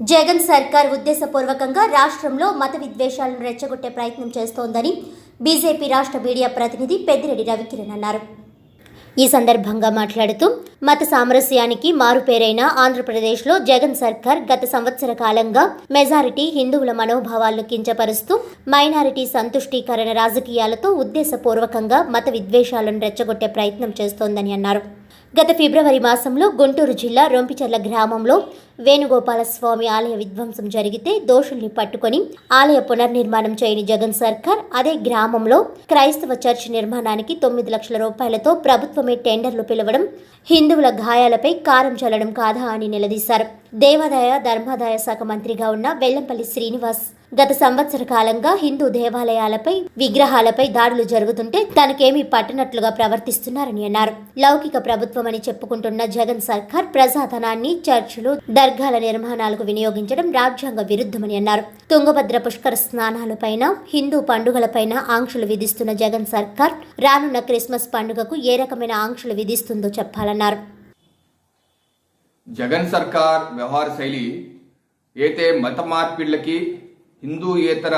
జగన్ సర్కార్ ఉద్దేశపూర్వకంగా రాష్ట్రంలో మత విద్వేషాలను రెచ్చగొట్టే ప్రయత్నం చేస్తోందని బీజేపీ రాష్ట్ర మీడియా ప్రతినిధి పెద్దిరెడ్డి రవికిరణ్ అన్నారు. ఈ సందర్భంగా మాట్లాడుతూ మత సామరస్యానికి మారుపేరైన ఆంధ్రప్రదేశ్లో జగన్ సర్కార్ గత సంవత్సర కాలంగా మెజారిటీ హిందువుల మనోభావాలను కించపరుస్తూ మైనారిటీ సంతుష్టీకరణ రాజకీయాలతో ఉద్దేశపూర్వకంగా మత విద్వేషాలను రెచ్చగొట్టే ప్రయత్నం చేస్తోందని అన్నారు. గత ఫిబ్రవరి మాసంలో గుంటూరు జిల్లా రొంపిచర్ల గ్రామంలో వేణుగోపాలస్వామి ఆలయ విధ్వంసం జరిగితే దోషుల్ని పట్టుకొని ఆలయ పునర్నిర్మాణం చేయని జగన్ సర్కార్ అదే గ్రామంలో క్రైస్తవ చర్చ్ నిర్మాణానికి తొమ్మిది లక్షల రూపాయలతో ప్రభుత్వమే టెండర్లు పిలవడం హిందువుల గాయాలపై కారం చల్లడం కాదా అని నిలదీశారు. దేవాదాయ ధర్మాదాయ శాఖ మంత్రిగా ఉన్న వెల్లంపల్లి శ్రీనివాస్ గత సంవత్సర కాలంగా హిందూ దేవాలయాలపై విగ్రహాలపై దాడులు జరుగుతుంటే తనకేమీ పట్టనట్లుగా ప్రవర్తిస్తున్నారని అన్నారు. లౌకిక ప్రభుత్వమని చెప్పుకుంటున్న జగన్ సర్కార్ ప్రజాధనాన్ని చర్చిలు దర్గాల నిర్మాణాలకు వినియోగించడం రాజ్యాంగ విరుద్ధమని అన్నారు. తుంగభద్ర పుష్కర స్నానాలపైన హిందూ పండుగలపైన ఆంక్షలు విధిస్తున్న జగన్ సర్కార్ రానున్న క్రిస్మస్ పండుగకు ఏ రకమైన ఆంక్షలు విధిస్తుందో చెప్పాలన్నారు. జగన్ సర్కార్ వ్యవహార శైలి అయితే మత మార్పిళ్ళకి హిందూయేతర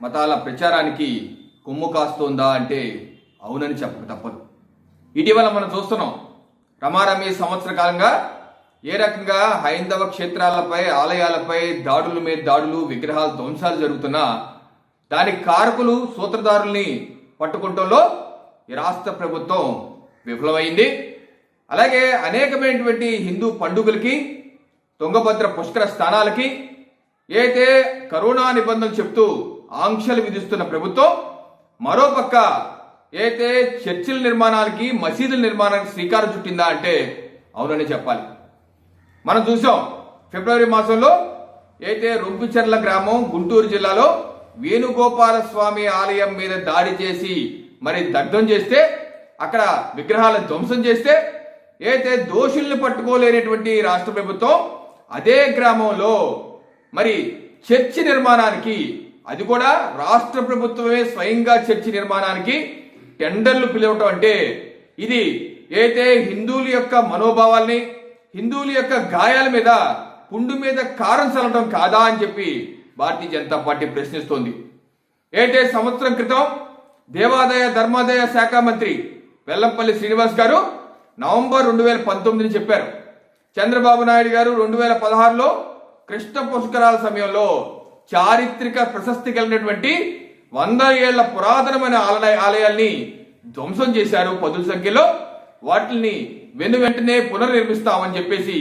మతాల ప్రచారానికి కొమ్ము కాస్తోందా అంటే అవునని చెప్పక తప్పదు. ఇటీవల మనం చూస్తున్నాం రమారమి సంవత్సర కాలంగా ఏ రకంగా హైందవ క్షేత్రాలపై ఆలయాలపై దాడుల మీద దాడులు విగ్రహాల ధ్వంసాలు జరుగుతున్నా దానికి కారకులు సూత్రధారుల్ని పట్టుకుంటంలో ఈ రాష్ట్ర ప్రభుత్వం విఫలమైంది. అలాగే అనేకమైనటువంటి హిందూ పండుగలకి తుంగభద్ర పుష్కర స్థానాలకి అయితే కరోనా నిబంధనలు చెప్తూ ఆంక్షలు విధిస్తున్న ప్రభుత్వం మరోపక్క అయితే చర్చిల నిర్మాణాలకి మసీదుల నిర్మాణానికి శ్రీకారం చుట్టిందా అంటే అవునని చెప్పాలి. మనం చూసాం ఫిబ్రవరి మాసంలో అయితే రొంపిచెర్ల గ్రామం గుంటూరు జిల్లాలో వేణుగోపాల స్వామి ఆలయం మీద దాడి చేసి మరి దగ్ధం చేస్తే అక్కడ విగ్రహాలను ధ్వంసం చేస్తే అయితే దోషుల్ని పట్టుకోలేనటువంటి రాష్ట్ర ప్రభుత్వం అదే గ్రామంలో మరి చర్చి నిర్మాణానికి అది కూడా రాష్ట్ర ప్రభుత్వమే స్వయంగా చర్చి నిర్మాణానికి టెండర్లు పిలవటం అంటే ఇది అయితే హిందువుల యొక్క మనోభావాల్ని హిందువుల యొక్క గాయాల మీద పుండు మీద కారం చల్లడం కాదా అని చెప్పి భారతీయ జనతా పార్టీ ప్రశ్నిస్తోంది. ఏటే సంవత్సరం క్రితం దేవాదాయ ధర్మాదాయ శాఖ మంత్రి వెల్లంపల్లి శ్రీనివాస్ గారు నవంబర్ రెండు వేల పంతొమ్మిదిని చెప్పారు. చంద్రబాబు నాయుడు గారు రెండు వేల పదహారులో కృష్ణ పుష్కరాల సమయంలో చారిత్రక ప్రశస్తి కలిగినటువంటి వంద ఏళ్ళ పురాతనమైన ఆలయ ఆలయాల్ని ధ్వంసం చేశారు పదుల సంఖ్యలో. వాటిని వెను వెంటనే పునర్నిర్మిస్తామని చెప్పేసి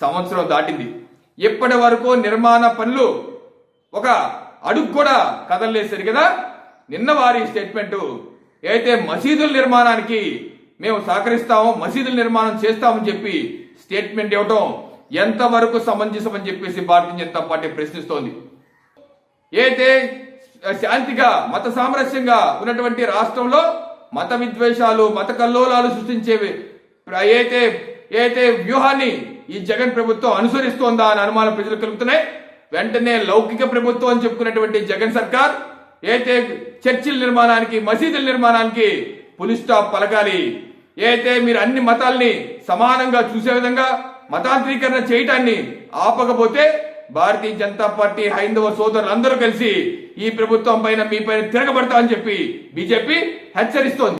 సంవత్సరం దాటింది. ఇప్పటి వరకు నిర్మాణ పనులు ఒక అడుగు కూడా కదలలేసారు కదా. నిన్న వారి స్టేట్మెంట్ అయితే మసీదుల నిర్మాణానికి మేము సహకరిస్తాము మసీదుల నిర్మాణం చేస్తామని చెప్పి స్టేట్మెంట్ ఇవ్వటం ఎంతవరకు సమంజసమని చెప్పేసి భారతీయ జనతా పార్టీ ప్రశ్నిస్తోంది. అయితే శాంతిగా మత సామరస్యంగా ఉన్నటువంటి రాష్ట్రంలో మత విద్వేషాలు మత కల్లోలాలు సృష్టించేవి అయితే అయితే వ్యూహాన్ని ఈ జగన్ ప్రభుత్వం అనుసరిస్తోందా అని అనుమానం ప్రజలు కలుగుతున్నాయి. వెంటనే లౌకిక ప్రభుత్వం అని చెప్పుకున్నటువంటి జగన్ సర్కార్ అయితే చర్చిల నిర్మాణానికి మసీదుల నిర్మాణానికి పులి స్టాప్ పలకాలి. అయితే మీరు అన్ని మతాల్ని సమానంగా చూసే విధంగా మతాంతరీకరణ చేయటాన్ని ఆపకపోతే భారతీయ జనతా పార్టీ హైందవ సోదరులందరూ కలిసి ఈ ప్రభుత్వం పైన మీ పైన తిరగబడతామని చెప్పి బీజేపీ హెచ్చరిస్తోంది.